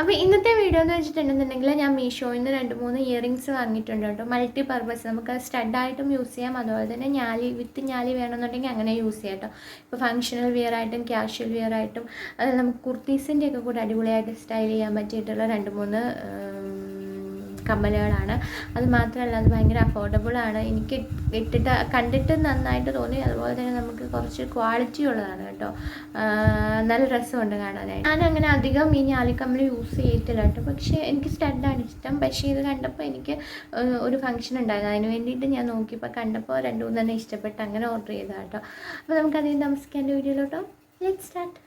അപ്പോൾ ഇന്നത്തെ വീഡിയോ എന്ന് വെച്ചിട്ടുണ്ടെന്നുണ്ടെങ്കിൽ ഞാൻ മീഷോയിൽ നിന്ന് രണ്ട് മൂന്ന് ഇയറിങ്സ് വാങ്ങിയിട്ടുണ്ട് കേട്ടോ. മൾട്ടി പർപ്പസ് നമുക്ക് സ്റ്റഡായിട്ടും യൂസ് ചെയ്യാം. അതുപോലെ തന്നെ ഞാലി വിത്ത് ഞാലി വേണമെന്നുണ്ടെങ്കിൽ അങ്ങനെ യൂസ് ചെയ്യാം കേട്ടോ. ഇപ്പോൾ ഫങ്ഷണൽ വിയർ ആയിട്ടും ക്യാഷ്വൽ വിയർ ആയിട്ടും അതായത് നമുക്ക് കുർത്തീസിന്റെ ഒക്കെ കൂടെ അടിപൊളിയായിട്ട് സ്റ്റൈൽ ചെയ്യാൻ പറ്റിയിട്ടുള്ള രണ്ട് മൂന്ന് കമ്മലുകളാണ്. അത് മാത്രമല്ല അത് ഭയങ്കര അഫോർഡബിൾ ആണ്. എനിക്ക് ഇട്ടിട്ട് കണ്ടിട്ട് നന്നായിട്ട് തോന്നി. അതുപോലെ തന്നെ നമുക്ക് കുറച്ച് ക്വാളിറ്റി ഉള്ളതാണ് കേട്ടോ. നല്ല രസമുണ്ട് കാണാനായിട്ട്. ഞാൻ അങ്ങനെ അധികം ഈ ഞാലിക്കമ്മൽ യൂസ് ചെയ്തിട്ടില്ല കേട്ടോ. പക്ഷേ എനിക്ക് സ്റ്റഡാണ് ഇഷ്ടം. പക്ഷേ ഇത് കണ്ടപ്പോൾ എനിക്ക് ഒരു ഫംഗ്ഷൻ ഉണ്ടായിരുന്നു. അതിന് വേണ്ടിയിട്ട് ഞാൻ നോക്കിയപ്പോൾ കണ്ടപ്പോൾ രണ്ട് തന്നെ ഇഷ്ടപ്പെട്ട് അങ്ങനെ ഓർഡർ ചെയ്തതാണ് കേട്ടോ. അപ്പോൾ നമുക്ക് അധികം താമസിക്കാൻ വീഡിയോയിലോട്ടോ ലെറ്റ് സ്റ്റാർട്ട്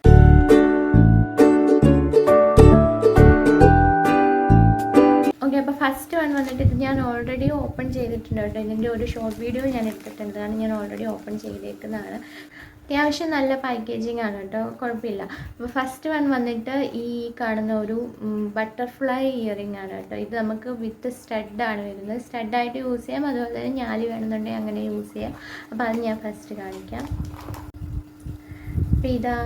ഓക്കെ അപ്പോൾ ഫസ്റ്റ് വൺ വന്നിട്ട് ഇത് ഞാൻ ഓൾറെഡി ഓപ്പൺ ചെയ്തിട്ടുണ്ട് കേട്ടോ. ഇതിന്റെ ഒരു ഷോർട്ട് വീഡിയോ ഞാൻ എടുത്തിട്ടുണ്ട്. കാരണം ഞാൻ ഓൾറെഡി ഓപ്പൺ ചെയ്തേക്കുന്നതാണ്. അത്യാവശ്യം നല്ല പാക്കേജിങ് ആണ് കേട്ടോ. കുഴപ്പമില്ല. അപ്പോൾ ഫസ്റ്റ് വൺ വന്നിട്ട് ഈ കാണുന്ന ഒരു ബട്ടർഫ്ലൈ ഇയറിംഗ് ആണ് കേട്ടോ. ഇത് നമുക്ക് വിത്ത് സ്റ്റഡാണ് വരുന്നത്. സ്റ്റഡായിട്ട് യൂസ് ചെയ്യാം. അതുപോലെ തന്നെ ഞാലി വേണമെന്നുണ്ടെങ്കിൽ അങ്ങനെ യൂസ് ചെയ്യാം. അപ്പോൾ അത് ഞാൻ ഫസ്റ്റ് കാണിക്കാം. അപ്പോൾ ഇതാ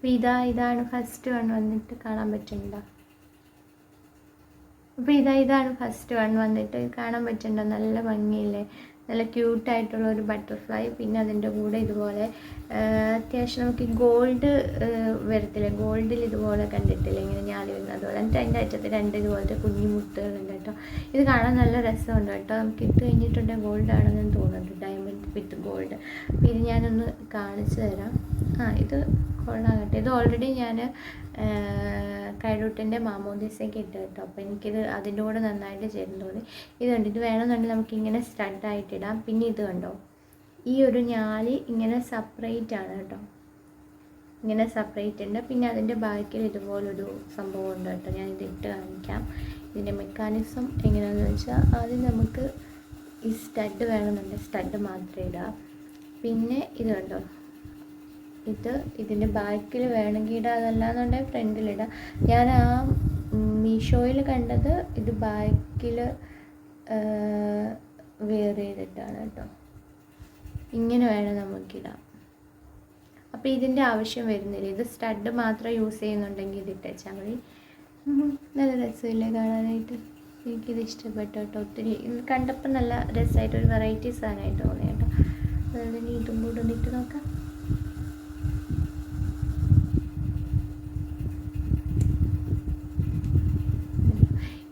അപ്പോൾ ഇതാ ഇതാണ് ഫസ്റ്റ് വൺ വന്നിട്ട് കാണാൻ പറ്റുന്നുണ്ടോ? അപ്പോൾ ഇതാ ഇതാണ് ഫസ്റ്റ് വൺ വന്നിട്ട് കാണാൻ പറ്റുന്നുണ്ടോ? നല്ല ഭംഗിയില്ലേ? നല്ല ക്യൂട്ടായിട്ടുള്ള ഒരു ബട്ടർഫ്ലൈ പിന്നെ അതിന്റെ കൂടെ ഇതുപോലെ അത്യാവശ്യം നമുക്ക് ഗോൾഡ് വരത്തില്ലേ? ഗോൾഡിൽ ഇതുപോലെ കണ്ടിട്ടില്ലേ? ഇങ്ങനെ ഞാലി വരുന്നത്. അതുപോലെ എന്നിട്ട് അതിന്റെ അറ്റത്ത് രണ്ട് ഇതുപോലത്തെ കുഞ്ഞു മുത്തുകളുണ്ട് കേട്ടോ. ഇത് കാണാൻ നല്ല രസമുണ്ട് കേട്ടോ. നമുക്ക് ഇട്ട് കഴിഞ്ഞിട്ടുണ്ടെങ്കിൽ ഗോൾഡ് ആണെന്ന് തോന്നുന്നുണ്ട്. ഡയമണ്ട് വിത്ത് ഗോൾഡ് അപ്പോൾ ഇത് ഞാനൊന്ന് കാണിച്ചു തരാം. ആ ഇത് കൊള്ളാം കേട്ടോ ഇത് ഓൾറെഡി ഞാൻ കൈഡൂട്ടിന്റെ മാമോദിസയ്ക്ക് ഇട്ട് കേട്ടോ. അപ്പോൾ എനിക്കിത് അതിന്റെ കൂടെ നന്നായിട്ട് ചേർന്ന് തോന്നി. ഇത് കണ്ടു? ഇത് വേണമെന്നുണ്ടെങ്കിൽ നമുക്ക് ഇങ്ങനെ സ്റ്റഡായിട്ട് ഇടാം. പിന്നെ ഇത് കണ്ടോ? ഈ ഒരു ഞാലി ഇങ്ങനെ സെപ്പറേറ്റ് ആണ് കേട്ടോ. ഇങ്ങനെ സെപ്പറേറ്റ് ഉണ്ട്. പിന്നെ അതിന്റെ ബാക്കിൽ ഇതുപോലൊരു സംഭവം ഉണ്ട് കേട്ടോ. ഞാൻ ഇത് ഇട്ട് കാണിക്കാം. ഇതിന്റെ മെക്കാനിസം എങ്ങനെയാണെന്ന് വെച്ചാൽ ആദ്യം നമുക്ക് ഈ സ്റ്റഡ് വേണമെന്നുണ്ട് സ്റ്റഡ് മാത്രമേ ഇടാം. പിന്നെ ഇത് കണ്ടോ? ഇത് ഇതിന്റെ ബാക്കിൽ വേണമെങ്കിൽ ഇടാം. അതല്ലാന്നുണ്ടെങ്കിൽ ഫ്രണ്ടിലിടാം ഞാൻ ആ മീഷോയിൽ കണ്ടത് ഇത് ബാക്കിൽ വെയർ ചെയ്തിട്ടാണ് കേട്ടോ. ഇങ്ങനെ വേണം നമുക്കിടാം അപ്പോൾ ഇതിന്റെ ആവശ്യം വരുന്നില്ല. ഇത് സ്റ്റഡ് മാത്രം യൂസ് ചെയ്യുന്നുണ്ടെങ്കിൽ ഇത് ഇട്ടേച്ചാൽ മതി. നല്ല രസമില്ലേ കാണാനായിട്ട്. എനിക്കിത് ഇഷ്ടപ്പെട്ടു കേട്ടോ. ഒത്തിരി കണ്ടപ്പോൾ നല്ല രസമായിട്ട് ഒരു വെറൈറ്റി സാധനമായിട്ട് തോന്നി കേട്ടോ. ഇനി ഇതും കൂടെ ഒന്ന് ഇട്ട് നോക്കാം.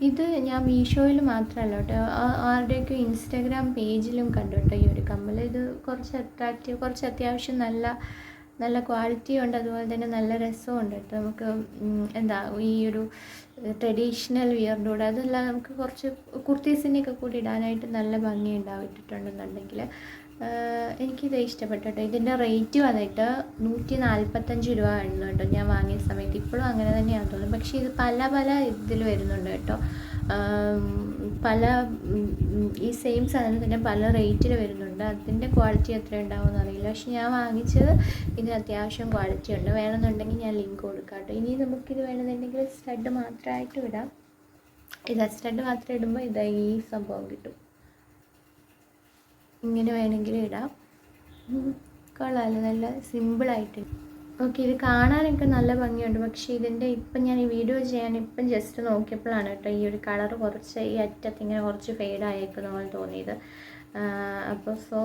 ഇത് ഞാൻ മീഷോയിൽ മാത്രമല്ല കേട്ടോ. ആരുടെയൊക്കെ ഇൻസ്റ്റാഗ്രാം പേജിലും കണ്ടു കേട്ടോ ഈ ഒരു കമ്മൽ ഇത് കുറച്ച് അട്രാക്റ്റീവ് കുറച്ച് അത്യാവശ്യം നല്ല നല്ല ക്വാളിറ്റി ഉണ്ട്. അതുപോലെ തന്നെ നല്ല രസമുണ്ട് കേട്ടോ. നമുക്ക് എന്താ ഈ ഒരു ട്രഡീഷണൽ വിയറിന്റെ കൂടെ. അതെല്ലാം നമുക്ക് കുറച്ച് കുർത്തീസിന്റെയൊക്കെ കൂടി ഇടാനായിട്ട് നല്ല ഭംഗി ഉണ്ടാവും ഇട്ടിട്ടുണ്ടെന്നുണ്ടെങ്കിൽ ആഹ് എനിക്കിത് ഇഷ്ടപ്പെട്ടു കേട്ടോ ഇതിന്റെ റേറ്റ് വന്നിട്ട് നൂറ്റി നാൽപ്പത്തഞ്ച് രൂപ ആയിരുന്നു കേട്ടോ ഞാൻ വാങ്ങിയ സമയത്ത്. ഇപ്പോഴും അങ്ങനെ തന്നെയാണ് തോന്നുന്നത് പക്ഷേ ഇത് പല പല ഇതിൽ വരുന്നുണ്ട് കേട്ടോ. പല ഈ സെയിം സാധനം തന്നെ പല റേറ്റിൽ വരുന്നുണ്ട്. അതിന്റെ ക്വാളിറ്റി എത്ര ഉണ്ടാവുമെന്ന് അറിയില്ല. പക്ഷെ ഞാൻ വാങ്ങിച്ചത് ഇതിന് അത്യാവശ്യം ക്വാളിറ്റി ഉണ്ട്. വേണമെന്നുണ്ടെങ്കിൽ ഞാൻ ലിങ്ക് കൊടുക്കാം കേട്ടോ. ഇനി നമുക്കിത് വേണമെന്നുണ്ടെങ്കിൽ സ്റ്റഡ് മാത്രമായിട്ട് വിടാം. ഇത് സ്റ്റഡ് മാത്രം ഇടുമ്പോൾ ഇതായി ഈ സംഭവം കിട്ടും. ഇങ്ങനെ വേണമെങ്കിൽ ഇടാം. കൊള്ളാമല്ലോ നല്ല സിമ്പിളായിട്ട് ഓക്കെ ഇത് കാണാനൊക്കെ നല്ല ഭംഗിയുണ്ട്. പക്ഷേ ഇതിന്റെ ഇപ്പം ഞാൻ ഈ വീഡിയോ ചെയ്യാൻ ഇപ്പം ജസ്റ്റ് നോക്കിയപ്പോഴാണ് കേട്ടോ ഈ ഒരു കളർ കുറച്ച് ഈ അറ്റത്ത് ഇങ്ങനെ കുറച്ച് ഫെയ്ഡ് ആയേക്കുന്ന പോലെ തോന്നിയത്. അപ്പോൾ സോ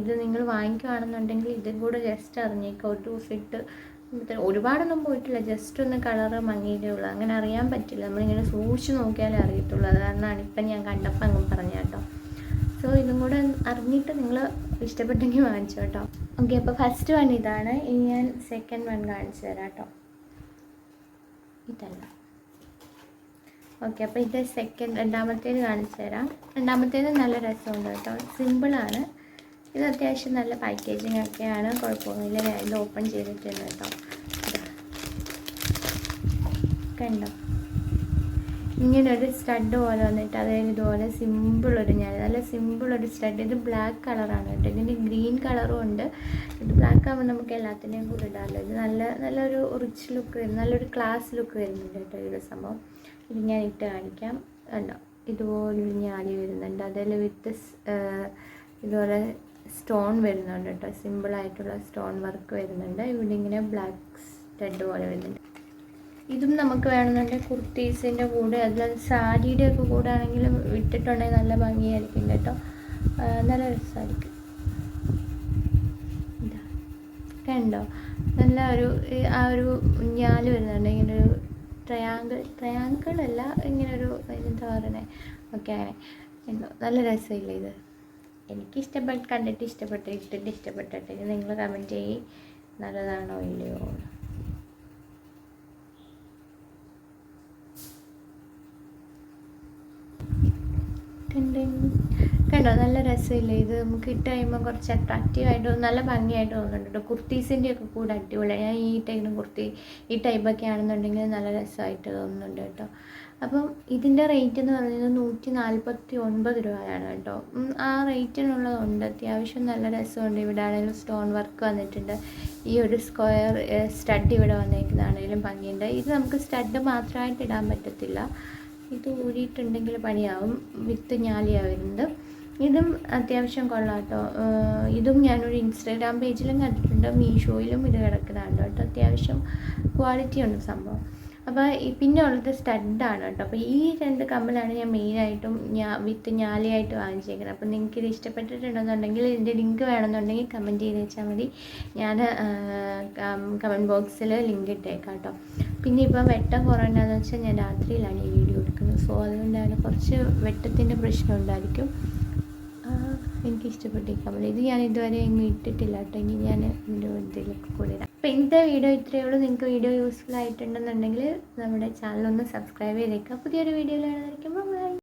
ഇത് നിങ്ങൾ വാങ്ങിക്കുകയാണെന്നുണ്ടെങ്കിൽ ഇതും കൂടെ ജസ്റ്റ് അറിഞ്ഞേക്കുക ഒരു ദിവസം ഇട്ട് ഒരുപാടൊന്നും പോയിട്ടില്ല. ജസ്റ്റ് ഒന്ന് കളറ് മങ്ങിയിട്ടേ ഉള്ളൂ. അങ്ങനെ അറിയാൻ പറ്റില്ല. നമ്മളിങ്ങനെ സൂക്ഷിച്ച് നോക്കിയാലേ അറിയത്തുള്ളൂ. അത് ഇപ്പം ഞാൻ കണ്ടപ്പോൾ അങ്ങ് പറഞ്ഞ കേട്ടോ. സോ ഇതും കൂടെ അറിഞ്ഞിട്ട് നിങ്ങൾ ഇഷ്ടപ്പെട്ടെങ്കിൽ വാങ്ങിച്ചു കേട്ടോ. ഓക്കെ അപ്പോൾ ഫസ്റ്റ് വൺ ഇതാണ്. ഇനി ഞാൻ സെക്കൻഡ് വൺ കാണിച്ചു തരാം കേട്ടോ. ഇതല്ല. ഓക്കെ അപ്പോൾ ഇത് സെക്കൻഡ് രണ്ടാമത്തേത് കാണിച്ചു തരാം. രണ്ടാമത്തേത് നല്ല രസമുണ്ട് കേട്ടോ. സിമ്പിളാണ് ഇത് അത്യാവശ്യം നല്ല പാക്കേജിങ് ഒക്കെയാണ്. കുഴപ്പമൊന്നുമില്ല. ഓപ്പൺ ചെയ്തിട്ടുണ്ട് കേട്ടോ. കണ്ടോ? ഇങ്ങനെ ഒരു സ്റ്റഡ് പോലെ വന്നിട്ട് അതായത് ഇതുപോലെ സിമ്പിൾ ഒരു ഞാൻ നല്ല സിമ്പിൾ ഒരു സ്റ്റഡ് ഇത് ബ്ലാക്ക് കളറാണ് കേട്ടോ. ഇതിന്റെ ഗ്രീൻ കളറും ഉണ്ട്. ഇത് ബ്ലാക്ക് ആകുമ്പോൾ നമുക്ക് എല്ലാത്തിനെയും കൂടെ ഇടാമല്ലോ ഇത് നല്ല നല്ലൊരു റിച്ച് ലുക്ക് വരുന്നു നല്ലൊരു ക്ലാസ് ലുക്ക് വരുന്നുണ്ട് കേട്ടോ ഈ സംഭവം. ഇത് ഞാൻ ഇട്ട് കാണിക്കാം. കണ്ടോ? ഇതുപോലൊരു ഞാലി വരുന്നുണ്ട്. അതിൽ വിത്ത് ഇതുപോലെ സ്റ്റോൺ വരുന്നുണ്ട് കേട്ടോ. സിമ്പിളായിട്ടുള്ള സ്റ്റോൺ വർക്ക് വരുന്നുണ്ട്. ഇവിടെ ഇങ്ങനെ ബ്ലാക്ക് സ്റ്റഡ് പോലെ വരുന്നുണ്ട്. ഇതും നമുക്ക് വേണമെന്നുണ്ടെങ്കിൽ കുർത്തീസിന്റെ കൂടെ അതുപോലെ സാരിയുടെ ഒക്കെ കൂടെ ആണെങ്കിലും ഇട്ടിട്ടുണ്ടെങ്കിൽ നല്ല ഭംഗിയായിരിക്കും കേട്ടോ. നല്ല രസമായിരിക്കും. കണ്ടോ? നല്ല ഒരു ആ ഒരു ഞാൽ വരുന്നുണ്ട്. ഇങ്ങനെ ഒരു ട്രയാങ്കിൾ ട്രയാങ്കിൾ അല്ല ഇങ്ങനെ ഒരു എന്താ പറയുന്നത് ഓക്കെ അങ്ങനെ. ഉണ്ടോ നല്ല രസമില്ല ഇത്? എനിക്ക് ഇഷ്ടപ്പെട്ട് കണ്ടിട്ട് ഇഷ്ടപ്പെട്ട് ഇട്ടിട്ട് ഇഷ്ടപ്പെട്ടിട്ട് നിങ്ങൾ കമന്റ് ചെയ്യും. നല്ലതാണോ ഇല്ലയോ ടിൻ. കണ്ടോ? നല്ല രസമില്ലേ? ഇത് നമുക്ക് ഇട്ട് കഴിയുമ്പോൾ കുറച്ച് അട്രാക്റ്റീവ് ആയിട്ട് നല്ല ഭംഗിയായിട്ട് തോന്നുന്നുണ്ട് കേട്ടോ. കുർത്തീസിന്റെ ഒക്കെ കൂടെ അടിപൊളിയാണ് ഞാൻ ഈ ടൈപ്പിന് കുർത്തി ഈ ടൈപ്പൊക്കെ ആണെന്നുണ്ടെങ്കിൽ നല്ല രസമായിട്ട് തോന്നുന്നുണ്ട് കേട്ടോ. അപ്പം ഇതിന്റെ റേറ്റ് എന്ന് പറയുന്നത് നൂറ്റി നാൽപ്പത്തി ഒൻപത് രൂപയാണ് കേട്ടോ. ആ റേറ്റിനുള്ളതുണ്ട് അത്യാവശ്യം നല്ല രസമുണ്ട്. ഇവിടെ ആണെങ്കിലും സ്റ്റോൺ വർക്ക് വന്നിട്ടുണ്ട്. ഈ ഒരു സ്ക്വയർ സ്റ്റഡ് ഇവിടെ വന്നേക്കുന്നതാണെങ്കിലും ഭംഗിയുണ്ട്. ഇത് നമുക്ക് സ്റ്റഡ് മാത്രമായിട്ട് ഇടാൻ പറ്റത്തില്ല. ഇത് ഊരിയിട്ടുണ്ടെങ്കിൽ പണിയാവും. വിത്ത് ഞാലിയാവുന്നുണ്ട് ഇതും അത്യാവശ്യം കൊള്ളാട്ടോ. ഇതും ഞാനൊരു ഇൻസ്റ്റാഗ്രാം പേജിലും കണ്ടിട്ടുണ്ട്. മീഷോയിലും ഇത് കിടക്കുന്നതാണ് കേട്ടോ. അത്യാവശ്യം ക്വാളിറ്റി ഉണ്ട് സംഭവം. അപ്പോൾ പിന്നെ ഉള്ളത് സ്റ്റഡാണ് കേട്ടോ. അപ്പോൾ ഈ രണ്ട് കമ്മലാണ് ഞാൻ മെയിനായിട്ടും ഞാൻ വിത്ത് ഞാലിയായിട്ട് വാങ്ങിച്ചേക്കുന്നത്. അപ്പോൾ നിങ്ങൾക്ക് ഇത് ഇഷ്ടപ്പെട്ടിട്ടുണ്ടെന്നുണ്ടെങ്കിൽ ഇതിന്റെ ലിങ്ക് വേണമെന്നുണ്ടെങ്കിൽ കമന്റ് ചെയ്ത് വെച്ചാൽ മതി. ഞാൻ കമന്റ് ബോക്സിൽ ലിങ്ക് ഇട്ടേക്കാം കേട്ടോ. പിന്നെ ഇപ്പം വെട്ടം കുറവുണ്ടെന്ന് വെച്ചാൽ ഞാൻ രാത്രിയിലാണ് ഈ വീഡിയോ എടുക്കുന്നത്. സോ അതുകൊണ്ടാണ് കുറച്ച് വെട്ടത്തിന്റെ പ്രശ്നം ഉണ്ടായിരിക്കും. എനിക്ക് ഇഷ്ടപ്പെട്ട ഇത് ഞാൻ ഇതുവരെ എങ്ങും ഇട്ടിട്ടില്ല കേട്ടോ. ഇനി ഞാൻ എന്റെ ഇതിലൊക്കെ കൂടെ അപ്പോൾ ഇന്നത്തെ വീഡിയോ ഇത്രയേ ഉള്ളൂ. നിങ്ങൾക്ക് വീഡിയോ യൂസ്ഫുൾ ആയിട്ടുണ്ടെന്നുണ്ടെങ്കിൽ നമ്മുടെ ചാനൽ ഒന്ന് സബ്സ്ക്രൈബ് ചെയ്തേക്കാം. പുതിയൊരു കാണുന്നതായിരിക്കും.